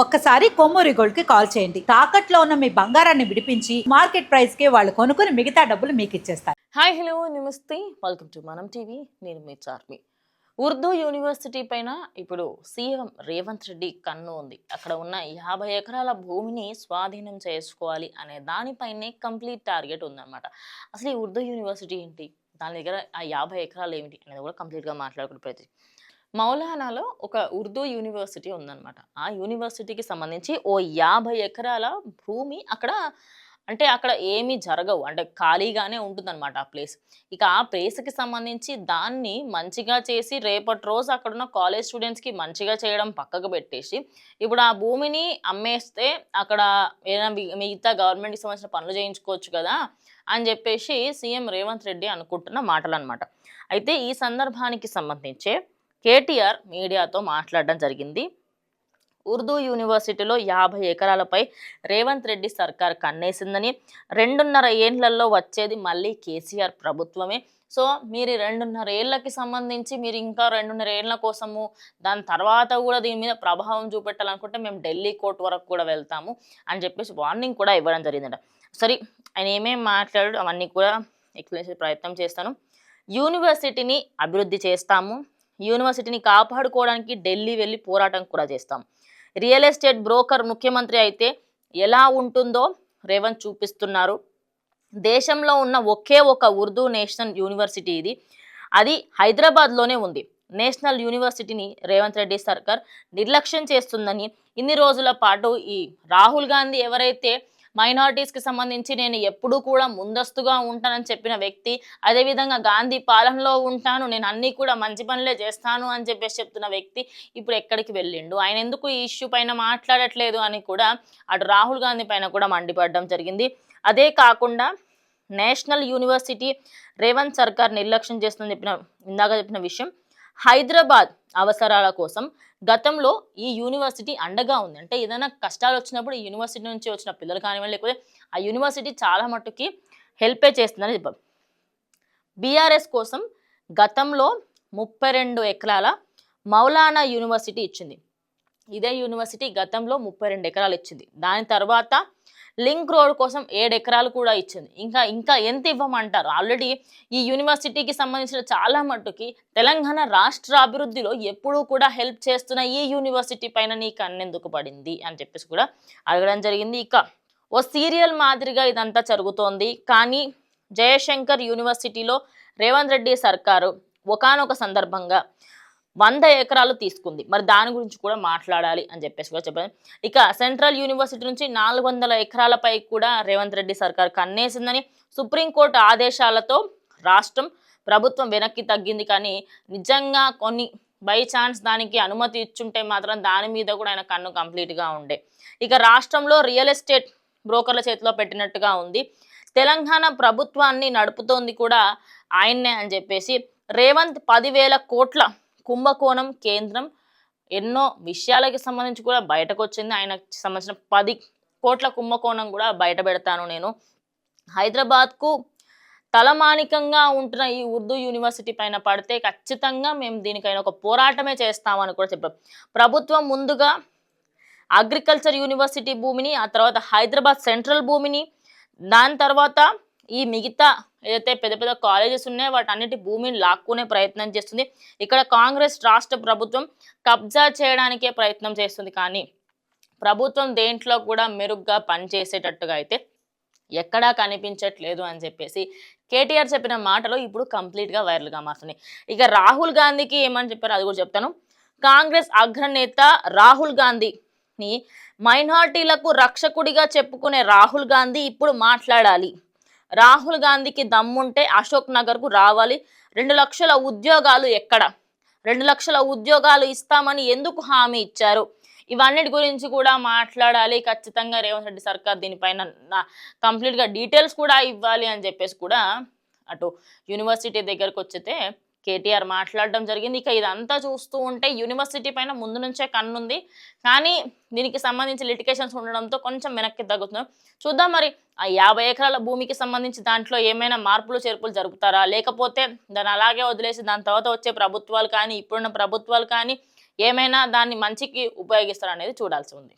ఒక్కసారి కొమ్మూరి గోల్డ్కి కాల్ చేయండి. తాకట్లో ఉన్న మీ బంగారాన్ని విడిపించి మార్కెట్ ప్రైస్కి వాళ్ళు కొనుక్కుని మిగతా డబ్బులు మీకు ఇచ్చేస్తారు. హాయ్ హలో నమస్తే. Welcome to Manam TV. నేను మీ చార్మి. ఉర్దూ యూనివర్సిటీ పైన ఇప్పుడు సీఎం రేవంత్ రెడ్డి కన్ను ఉంది. అక్కడ ఉన్న యాభై ఎకరాల భూమిని స్వాధీనం చేసుకోవాలి అనే దానిపైనే కంప్లీట్ టార్గెట్ ఉందన్నమాట. అసలు ఈ ఉర్దూ యూనివర్సిటీ ఏంటి? దాని దగ్గర ఆ యాభై ఎకరాలు ఏమిటి అనేది కూడా కంప్లీట్గా మాట్లాడుకునే ప్రతి మౌలానాలో ఒక ఉర్దూ యూనివర్సిటీ ఉందన్నమాట. ఆ యూనివర్సిటీకి సంబంధించి ఓ యాభై ఎకరాల భూమి అక్కడ అంటే అక్కడ ఏమీ జరగవు. అంటే ఖాళీగానే ఉంటుందన్నమాట ఆ ప్లేస్. ఇక ఆ ప్లేస్కి సంబంధించి దాన్ని మంచిగా చేసి రేపటి రోజు అక్కడున్న కాలేజ్ స్టూడెంట్స్కి మంచిగా చేయడం పక్కకు పెట్టేసి ఇప్పుడు ఆ భూమిని అమ్మేస్తే అక్కడ ఏదైనా మిగతా గవర్నమెంట్కి సంబంధించిన పనులు చేయించుకోవచ్చు కదా అని చెప్పేసి సీఎం రేవంత్ రెడ్డి అనుకుంటున్న మాటలు అనమాట అయితే ఈ సందర్భానికి సంబంధించే కేటీఆర్ మీడియాతో మాట్లాడడం జరిగింది. ఉర్దూ యూనివర్సిటీలో యాభై ఎకరాలపై రేవంత్ రెడ్డి సర్కార్ కన్నేసిందని రెండున్నర ఏండ్లలో వచ్చేది మళ్ళీ కేసీఆర్ ప్రభుత్వమే. సో మీరు రెండున్నర ఏళ్ళకి సంబంధించి మీరు ఇంకా రెండున్నర ఏళ్ళ కోసము దాని తర్వాత కూడా దీని మీద ప్రభావం చూపెట్టాలనుకుంటే మేము ఢిల్లీ కోర్టు వరకు కూడా వెళ్తాము అని చెప్పేసి వార్నింగ్ కూడా ఇవ్వడం జరిగిందట. సరే ఆయన ఏమేమి మాట్లాడు అవన్నీ కూడా ఎక్స్ప్లెయిన్ చేసే ప్రయత్నం చేస్తాను. యూనివర్సిటీని అభివృద్ధి చేస్తాము. యూనివర్సిటీని కాపాడుకోవడానికి ఢిల్లీ వెళ్ళి పోరాటం కూడా చేస్తాం. రియల్ ఎస్టేట్ బ్రోకర్ ముఖ్యమంత్రి అయితే ఎలా ఉంటుందో రేవంత్ చూపిస్తున్నారు. దేశంలో ఉన్న ఒకే ఒక ఉర్దూ నేషనల్ యూనివర్సిటీ ఇది. అది హైదరాబాద్లోనే ఉంది. నేషనల్ యూనివర్సిటీని రేవంత్ రెడ్డి సర్కార్ నిర్లక్ష్యం చేస్తుందని ఇన్ని రోజుల పాటు ఈ రాహుల్ గాంధీ ఎవరైతే మైనారిటీస్కి సంబంధించి నేను ఎప్పుడూ కూడా ముందస్తుగా ఉంటానని చెప్పిన వ్యక్తి అదేవిధంగా గాంధీ పాలనలో ఉంటాను నేను అన్నీ కూడా మంచి పనులే చేస్తాను అని చెప్పేసి చెప్తున్న వ్యక్తి ఇప్పుడు ఎక్కడికి వెళ్ళిండు? ఆయన ఎందుకు ఈ ఇష్యూ పైన మాట్లాడట్లేదు అని కూడా అటు రాహుల్ గాంధీ పైన కూడా మండిపడడం జరిగింది. అదే కాకుండా నేషనల్ యూనివర్సిటీ రేవంత్ సర్కార్ నిర్లక్ష్యం చేస్తుందని చెప్పిన ఇందాక చెప్పిన విషయం హైదరాబాద్ అవసరాల కోసం గతంలో ఈ యూనివర్సిటీ అండగా ఉంది. అంటే ఏదైనా కష్టాలు వచ్చినప్పుడు ఈ యూనివర్సిటీ నుంచి వచ్చిన పిల్లలు కానివ్వండి లేకపోతే ఆ యూనివర్సిటీ చాలా మట్టుకి హెల్పే చేస్తుందని చెప్పారు బీఆర్ఎస్ కోసం గతంలో ముప్పై రెండు ఎకరాల మౌలానా యూనివర్సిటీ ఇచ్చింది. ఇదే యూనివర్సిటీ గతంలో ముప్పై రెండు ఎకరాలు ఇచ్చింది. దాని తర్వాత లింక్ రోడ్ కోసం ఏడు ఎకరాలు కూడా ఇచ్చింది. ఇంకా ఇంకా ఎంత ఇవ్వమంటారు? ఆల్రెడీ ఈ యూనివర్సిటీకి సంబంధించిన చాలా మట్టుకి తెలంగాణ రాష్ట్ర అభివృద్ధిలో ఎప్పుడూ కూడా హెల్ప్ చేస్తున్న ఈ యూనివర్సిటీ పైన నీకు అన్నెందుకు పడింది? అని చెప్పేసి కూడా అడగడం జరిగింది. ఇక ఓ సీరియల్ మాదిరిగా ఇదంతా జరుగుతోంది. కానీ జయశంకర్ యూనివర్సిటీలో రేవంత్ రెడ్డి సర్కారు ఒకానొక సందర్భంగా వంద ఎకరాలు తీసుకుంది. మరి దాని గురించి కూడా మాట్లాడాలి అని చెప్పేసి కూడా చెప్పారు. ఇక సెంట్రల్ యూనివర్సిటీ నుంచి నాలుగు వందల ఎకరాలపై కూడా రేవంత్ రెడ్డి సర్కార్ కన్నేసిందని సుప్రీంకోర్టు ఆదేశాలతో రాష్ట్రం ప్రభుత్వం వెనక్కి తగ్గింది. కానీ నిజంగా కొన్ని బై ఛాన్స్ దానికి అనుమతి ఇచ్చుంటే మాత్రం దాని మీద కూడా ఆయన కన్ను కంప్లీట్గా ఉండే. ఇక రాష్ట్రంలో రియల్ ఎస్టేట్ బ్రోకర్ల చేతిలో పెట్టినట్టుగా ఉంది. తెలంగాణ ప్రభుత్వాన్ని నడుపుతోంది కూడా ఆయన్నే అని చెప్పేసి రేవంత్ పదివేల కోట్ల కుంభకోణం కేంద్రం ఎన్నో విషయాలకి సంబంధించి కూడా బయటకు వచ్చింది ఆయనకు సంబంధించిన పది కోట్ల కుంభకోణం కూడా బయట పెడతాను నేను. హైదరాబాద్కు తలమానికంగా ఉంటున్న ఈ ఉర్దూ యూనివర్సిటీ పైన పడితే ఖచ్చితంగా మేము దీనికైనా ఒక పోరాటమే చేస్తామని కూడా చెప్పారు. ప్రభుత్వం ముందుగా అగ్రికల్చర్ యూనివర్సిటీ భూమిని ఆ తర్వాత హైదరాబాద్ సెంట్రల్ భూమిని దాని తర్వాత ఈ మిగతా ఏదైతే పెద్ద పెద్ద కాలేజెస్ ఉన్నాయో వాటన్నిటి భూమిని లాక్కునే ప్రయత్నం చేస్తుంది. ఇక్కడ కాంగ్రెస్ రాష్ట్ర ప్రభుత్వం కబ్జా చేయడానికే ప్రయత్నం చేస్తుంది. కానీ ప్రభుత్వం దేంట్లో కూడా మెరుగ్గా పనిచేసేటట్టుగా అయితే ఎక్కడా కనిపించట్లేదు అని చెప్పేసి కేటీఆర్ చెప్పిన మాటలు ఇప్పుడు కంప్లీట్గా వైరల్గా మారుతున్నాయి. ఇక రాహుల్ గాంధీకి ఏమని చెప్పారో అది కూడా చెప్తాను. కాంగ్రెస్ అగ్రనేత రాహుల్ గాంధీని మైనార్టీలకు రక్షకుడిగా చెప్పుకునే రాహుల్ గాంధీ ఇప్పుడు మాట్లాడాలి. రాహుల్ గాంధీకి దమ్ముంటే అశోక్ నగర్కు రావాలి. రెండు లక్షల ఉద్యోగాలు ఎక్కడ? రెండు లక్షల ఉద్యోగాలు ఇస్తామని ఎందుకు హామీ ఇచ్చారు? ఇవన్నిటి గురించి కూడా మాట్లాడాలి. ఖచ్చితంగా రేవంత్ రెడ్డి సర్కార్ దీనిపైన నా- కంప్లీట్గా డీటెయిల్స్ కూడా ఇవ్వాలి అని చెప్పేసి కూడా అటు యూనివర్సిటీ దగ్గరకు వచ్చితే కేటీఆర్ మాట్లాడడం జరిగింది. ఇక ఇదంతా చూస్తూ ఉంటే యూనివర్సిటీ పైన ముందు నుంచే కన్నుంది. కానీ దీనికి సంబంధించి లిటికేషన్స్ ఉండడంతో కొంచెం వెనక్కి తగ్గుతున్నాం. చూద్దాం మరి ఆ యాభై ఎకరాల భూమికి సంబంధించి దాంట్లో ఏమైనా మార్పులు చేర్పులు జరుపుతారా లేకపోతే దాన్ని అలాగే వదిలేసి దాని తర్వాత వచ్చే ప్రభుత్వాలు కానీ ఇప్పుడున్న ప్రభుత్వాలు కానీ ఏమైనా దాన్ని మంచికి ఉపయోగిస్తారనేది చూడాల్సి ఉంది.